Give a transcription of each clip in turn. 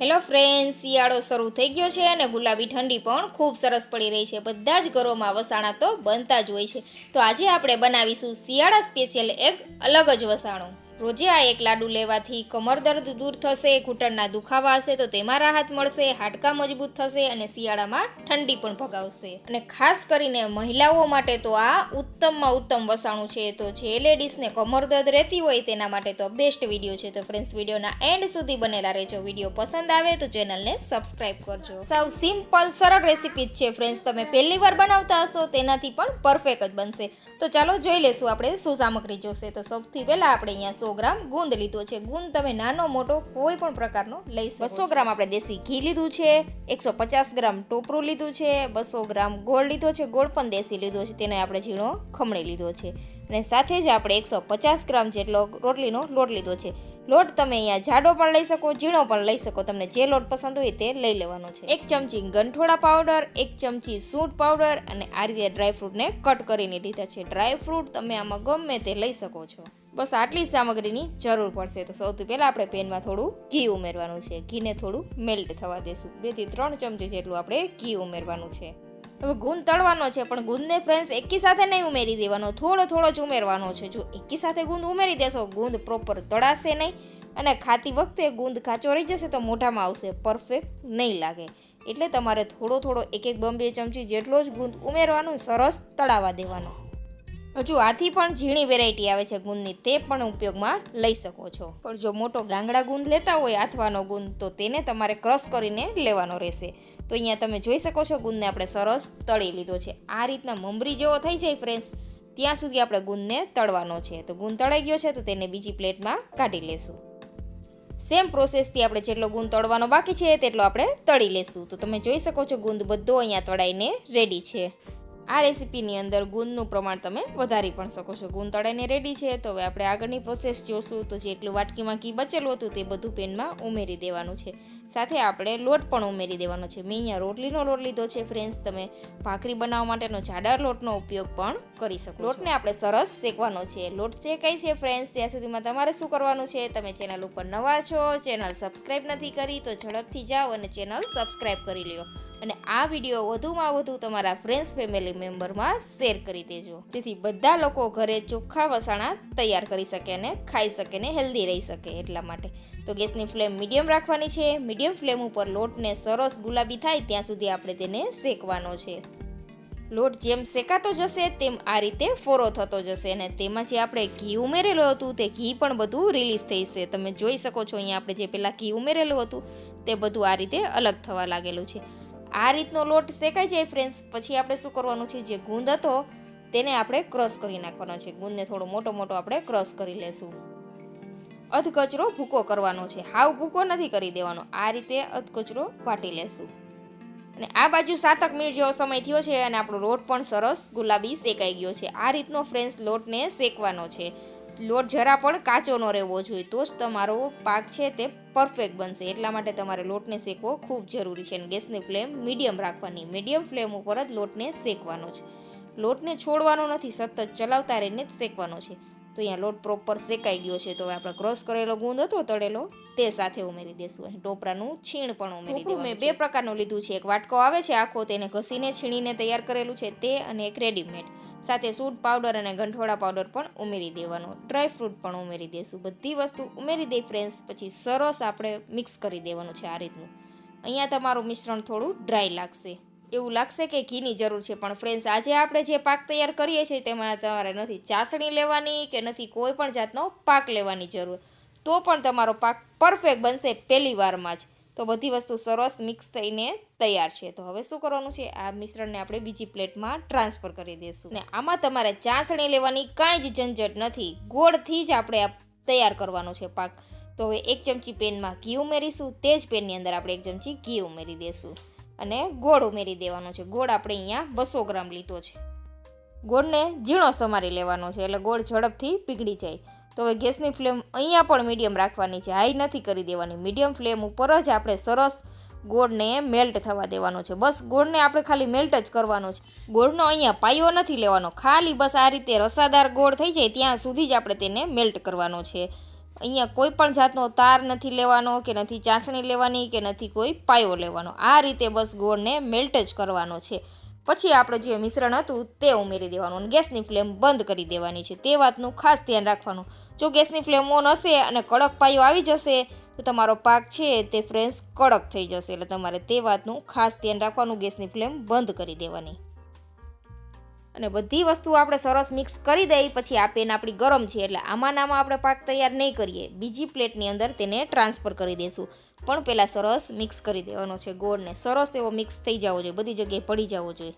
Hello friend શિયાળો શરૂ થઈ ગયો છે અને ગુલાબી ઠંડી પણ ખૂબ સરસ પડી રહી છે. બધા જ ઘરોમાં વસાણા તો બનતા જ હોય છે. તો આજે આપણે બનાવીશું શિયાળા સ્પેશિયલ એક અલગ જ વસાણું. રોજે આ એક લાડુ લેવાથી કમર દર્દ દૂર થશે, ઘૂંટણના દુખાવા હશે તો તેમાં રાહત મળશે, હાડકા મજબૂત થશે અને શિયાળામાં ઠંડી પણ ભગાવશે. અને ખાસ કરીને મહિલાઓ માટે તો આ ઉત્તમમાં ઉત્તમ વસાણું છે. તો જે લેડીઝને કમર દર્દ રહેતી હોય તેના માટે તો બેસ્ટ વીડિયો છે. તો ફ્રેન્ડ્સ, વિડીયોના એન્ડ સુધી બનેલા રહેજો. વીડિયો પસંદ આવે તો ચેનલને સબસ્ક્રાઇબ કરજો. સાવ સિમ્પલ, સરળ રેસીપી છે ફ્રેન્ડ્સ. તમે પહેલી વાર બનાવતા હશો તેનાથી પણ પરફેક્ટ જ બનશે. તો ચાલો જોઈ લેશું આપણે શું સામગ્રી જોશે. તો સૌથી પહેલાં આપણે અહીંયા સો ગ્રામ ગુંદ લીધો છે. ગુંદ તમે નાનો મોટો કોઈ પણ પ્રકારનો લઈ શકો બસો ગ્રામ આપણે દેશી ઘી લીધું છે એકસો પચાસ ગ્રામ ટોપરું લીધું છે બસો ગ્રામ ગોળ લીધો છે ગોળ પણ દેશી લીધો છે તેને આપણે ઝીણો ખમણી લીધો છે. અને સાથે જ આપણે એકસો પચાસ ગ્રામ જેટલો રોટલીનો લોટ લીધો છે. લોટ તમે અહીંયા જાડો પણ લઈ શકો ઝીણો પણ લઈ શકો તમને જે લોટ પસંદ હોય તે લઈ લેવાનો છે. એક ચમચી ગંઠોડા પાવડર એક ચમચી સૂંઠ પાવડર અને આ રીતે ડ્રાયફ્રૂટને કટ કરીને લીધા છે. ડ્રાયફ્રૂટ તમે આમાં ગમે તે લઈ શકો છો. બસ આટલી જ સામગ્રીની જરૂર પડશે. તો સૌથી પહેલાં આપણે પેનમાં થોડું ઘી ઉમેરવાનું છે. ઘીને થોડું મેલ્ટ થવા દેશું. બેથી ત્રણ ચમચી જેટલું આપણે ઘી ઉમેરવાનું છે. હવે ગુંદ તળવાનો છે, પણ ગુંદને ફ્રેન્ડ્સ એકી સાથે નહીં ઉમેરી દેવાનો. થોડો થોડો જ ઉમેરવાનો છે. જો એકી સાથે ગુંદ ઉમેરી દેશો ગુંદ પ્રોપર તળાશે નહીં અને ખાતી વખતે ગુંદ કાચો રહી જશે તો મોઢામાં આવશે પરફેક્ટ નહીં લાગે. એટલે તમારે થોડો થોડો એક એક બમ્બે ચમચી જેટલો જ ગુંદ ઉમેરવાનું સરસ તળાવવા દેવાનો. હજુ આથી પણ ઝીણી વેરાયટી આવે છે ગુંદની તે પણ ઉપયોગમાં લઈ શકો છો. પણ જો મોટો ગાંગડા ગુંદ લેતા હોય, આથવાનો ગુંદ તો તેને તમારે ક્રશ કરીને લેવાનો રહેશે. તો અહીંયા તમે જોઈ શકો છો ગુંદને આપણે સરસ તળી લીધો છે. આ રીતના મમરી જેવો થઈ જાય ફ્રેન્ડ્સ ત્યાં સુધી આપણે ગુંદને તળવાનો છે. તો ગુંદ તળાઈ ગયો છે, તો તેને બીજી પ્લેટમાં કાઢી લેશું. સેમ પ્રોસેસથી આપણે જેટલો ગુંદ તળવાનો બાકી છે, તેટલો આપણે તળી લેશું. તો તમે જોઈ શકો છો ગુંદ બધો અહીંયા તળાઈને રેડી છે. આ રેસીપીની અંદર ગુંદનું પ્રમાણ તમે વધારી પણ શકો છો. ગુંદ તળાઈને રેડી છે, તો હવે આપણે આગળની પ્રોસેસ જોશું. તો જેટલું વાટકીમાં ઘી બચેલું હતું તે બધું પેનમાં ઉમેરી દેવાનું છે. સાથે આપણે લોટ પણ ઉમેરી દેવાનો છે. મેં અહીંયા રોટલીનો લોટ લીધો છે ફ્રેન્ડ્સ તમે ભાખરી બનાવવા માટેનો જાડા લોટનો ઉપયોગ પણ કરી શકો લોટને આપણે સરસ શેકવાનો છે. લોટ શેકાય છે ફ્રેન્ડ્સ ત્યાં સુધીમાં તમારે શું કરવાનું છે? તમે ચેનલ ઉપર નવા છો ચેનલ સબસ્ક્રાઈબ નથી કરી, તો ઝડપથી જાઓ અને ચેનલ સબસ્ક્રાઈબ કરી લ્યો. અને આ વીડિયો વધુમાં વધુ તમારા ફ્રેન્ડ્સ ફેમિલી મેમ્બરમાં શેર કરી દેજો. જેથી બધા લોકો ઘરે ચોખ્ખા વસાણા તૈયાર કરી શકે અને ખાઈ શકે ને હેલ્ધી રહી શકે એટલા માટે. તો ગેસની ફ્લેમ મીડિયમ રાખવાની છે. મીડિયમ ફ્લેમ ઉપર લોટને સરસ ગુલાબી થાય ત્યાં સુધી આપણે તેને શેકવાનો છે. લોટ જેમ શેકાતો જશે, તેમ આ રીતે ફોરો થતો જશે અને તેમાં જે આપણે ઘી ઉમેરેલું હતું, તે ઘી પણ બધું રિલીઝ થઈશે તમે જોઈ શકો છો અહીંયા આપણે જે પહેલાં ઘી ઉમેરેલું હતું, તે બધું આ રીતે અલગ થવા લાગેલું છે. આ રીતનો લોટ શેકાઈ જાય ફ્રેન્ડ્સ પછી આપણે શું કરવાનું છે? જે ગુંદ હતો, તેને આપણે ક્રશ કરી નાખવાનો છે. ગુંદને થોડો મોટો મોટો આપણે ક્રશ કરી લેશું. અધકચરો ભૂકો કરવાનો છે. હાવ ભૂકો નથી કરી દેવાનો. આ રીતે અધકચરો વાટી લેશું. અને આ બાજુ સાતક મિનિટ જેવો સમય થયો છે અને આપણો લોટ પણ સરસ ગુલાબી શેકાઈ ગયો છે. આ રીતનો ફ્રેન્ડ્સ લોટને શેકવાનો છે. લોટ જરા પણ કાચો ન રહેવો જોઈએ, તો જ તમારો પાક છે તે પરફેક્ટ બનશે. એટલા માટે તમારે લોટને શેકવો ખૂબ જરૂરી છે અને ગેસની ફ્લેમ મીડિયમ રાખવાની. મીડિયમ ફ્લેમ ઉપર જ લોટને શેકવાનો છે. લોટને છોડવાનો નથી, સતત ચલાવતા રહીને જ શેકવાનો છે. તો અહીંયા લોટ પ્રોપર શેકાઈ ગયો છે. તો હવે આપણે ક્રોસ કરેલો ગુંદ હતો તળેલો તે સાથે ઉમેરી દેશું. અને ટોપરાનું છીણ પણ ઉમેરી દેવું મેં બે પ્રકારનું લીધું છે. એક વાટકો આવે છે આખો તેને ઘસીને છીણીને તૈયાર કરેલું છે તે અને એક રેડીમેડ સાથે સૂટ પાવડર અને ગંઠોડા પાવડર પણ ઉમેરી દેવાનો. ડ્રાય ફ્રૂટ પણ ઉમેરી દઈશું બધી વસ્તુ ઉમેરી દઈ ફ્રેન્ડ્સ પછી સરસ આપણે મિક્સ કરી દેવાનું છે આ રીતનું. અહીંયા તમારું મિશ્રણ થોડું ડ્રાય લાગશે. એવું લાગશે કે ઘીની જરૂર છે. પણ ફ્રેન્ડ્સ આજે આપણે જે પાક તૈયાર કરીએ છીએ તેમાં તમારે નથી ચાસણી લેવાની કે નથી કોઈ પણ જાતનો પાક લેવાની જરૂર. તો પણ તમારો પાક પરફેક્ટ બનશે પહેલી વારમાં જ. તો બધી વસ્તુ સરસ મિક્સ થઈને તૈયાર છે. તો હવે શું કરવાનું છે? આ મિશ્રણને આપણે બીજી પ્લેટમાં ટ્રાન્સફર કરી દઈશું ને આમાં તમારે ચાસણી લેવાની કાંઈ જ ઝંઝટ નથી. ગોળથી જ આપણે આ તૈયાર કરવાનો છે પાક. તો હવે એક ચમચી પેનમાં ઘી ઉમેરીશું. તે જ પેનની અંદર આપણે એક ચમચી ઘી ઉમેરી દઈશું અને ગોળ ઉમેરી દેવાનો છે. ગોળ આપણે અહીંયા બસો ગ્રામ લીધો છે. ગોળને ઝીણો સમારી લેવાનો છે એટલે ગોળ ઝડપથી પીગળી જાય. તો હવે ગેસની ફ્લેમ અહીંયા પણ મીડિયમ રાખવાની છે. હાઈ નથી કરી દેવાની. મીડિયમ ફ્લેમ ઉપર જ આપણે સરસ ગોળને મેલ્ટ થવા દેવાનો છે. બસ ગોળને આપણે ખાલી મેલ્ટ જ કરવાનો છે. ગોળનો અહીંયા પાયો નથી લેવાનો. ખાલી બસ આ રીતે રસાદાર ગોળ થઈ જાય ત્યાં સુધી જ આપણે તેને મેલ્ટ કરવાનો છે. અહીંયા કોઈ પણ જાતનો તાર નથી લેવાનો, કે નથી ચાસણી લેવાની, કે નથી કોઈ પાયો લેવાનો. આ રીતે બસ ગોળને મેલ્ટ જ કરવાનો છે. પછી આપણે જે મિશ્રણ હતું તે ઉમેરી દેવાનું અને ગેસની ફ્લેમ બંધ કરી દેવાની છે. તે વાતનું ખાસ ધ્યાન રાખવાનું. જો ગેસની ફ્લેમ ઓન હશે અને કડક પાયો આવી જશે, તો તમારો પાક છે તે ફ્રેન્સ કડક થઈ જશે. એટલે તમારે તે વાતનું ખાસ ધ્યાન રાખવાનું, ગેસની ફ્લેમ બંધ કરી દેવાની. અને બધી વસ્તુ આપણે સરસ મિક્સ કરી દઈ પછી આ પેન આપણી ગરમ છે, એટલે આમાં આપણે પાક તૈયાર નહીં કરીએ. બીજી પ્લેટની અંદર તેને ટ્રાન્સફર કરી દઈશું પણ પહેલાં સરસ મિક્સ કરી દેવાનો છે ગોળને સરસ એવો મિક્સ થઈ જવો જોઈએ, બધી જગ્યાએ પડી જવો જોઈએ.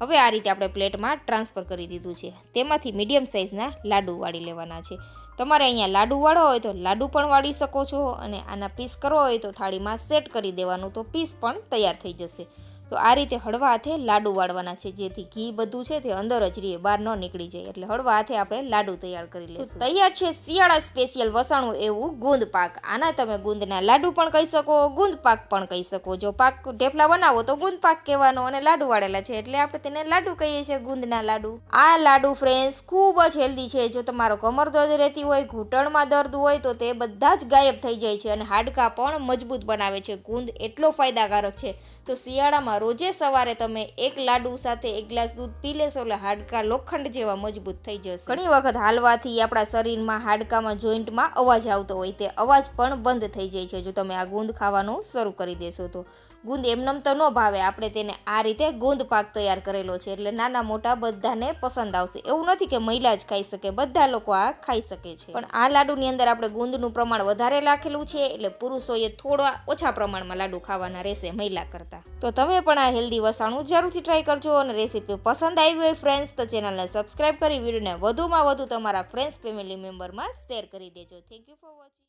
હવે આ રીતે આપણે પ્લેટમાં ટ્રાન્સફર કરી દીધું છે. તેમાંથી મીડિયમ સાઇઝના લાડુ વાળી લેવાના છે. તમારે અહીંયા લાડુ વાળો હોય તો લાડુ પણ વાળી શકો છો અને આના પીસ કરવો હોય તો થાળીમાં સેટ કરી દેવાનું તો પીસ પણ તૈયાર થઈ જશે. તો આ રીતે હળવા હાથે લાડુ વાળવાના છે. જેથી ઘી બધું છે તે અંદર જ રહીએ બહાર ન નીકળી જાય. એટલે હળવા હાથે આપણે લાડુ તૈયાર કરી લઈશું. તૈયાર છે શિયાળા સ્પેશિયલ વસાણું એવું ગુંદ પાક. આના તમે ગુંદના લાડુ પણ કહી શકો ગુંદ પાક પણ કહી શકો. જો પાક ઢેફલા બનાવો તો ગુંદ પાક કહેવાનો અને લાડુ વાળેલા છે. એટલે આપણે તેને લાડુ કહીએ છીએ ગુંદના લાડુ. આ લાડુ ફ્રેન્ડ્સ ખૂબ જ હેલ્ધી છે. જો તમારો કમર દર્દ રહેતી હોય ઘૂંટણમાં દર્દ હોય તો તે બધા જ ગાયબ થઈ જાય છે અને હાડકાં પણ મજબૂત બનાવે છે. ગુંદ એટલો ફાયદાકારક છે. તો શિયાળામાં રોજે સવારે તમે એક લાડુ સાથે એક ગ્લાસ દૂધ પી લેશો એટલે હાડકાં લોખંડ જેવા મજબૂત થઈ જશે. ઘણી વખત હાલવાથી આપણા શરીરમાં હાડકામાં જોઈન્ટમાં અવાજ આવતો હોય તે અવાજ પણ બંધ થઈ જાય છે. જો તમે આ ગુંદ ખાવાનું શરૂ કરી દેશો તો ગુંદ એમનેમ તો ન ભાવે. આપણે તેને આ રીતે ગુંદ પાક તૈયાર કરેલો છે. એટલે નાના મોટા બધાને પસંદ આવશે. એવું નથી કે મહિલા જ ખાઈ શકે. બધા લોકો આ ખાઈ શકે છે. પણ આ લાડુની અંદર આપણે ગુંદનું પ્રમાણ વધારે રાખેલું છે. એટલે પુરુષોએ થોડા ઓછા પ્રમાણમાં લાડુ ખાવાના રહેશે મહિલા કરતાં. તો તમે પણ આ હેલ્ધી વસાણું જરૂરથી ટ્રાય કરજો અને રેસીપી પસંદ આવી હોય ફ્રેન્ડ્સ તો ચેનલને સબસ્ક્રાઈબ કરી, વિડીયોને વધુમાં વધુ તમારા ફ્રેન્ડ્સ ફેમિલી મેમ્બરમાં શેર કરી દેજો. Thank you for watching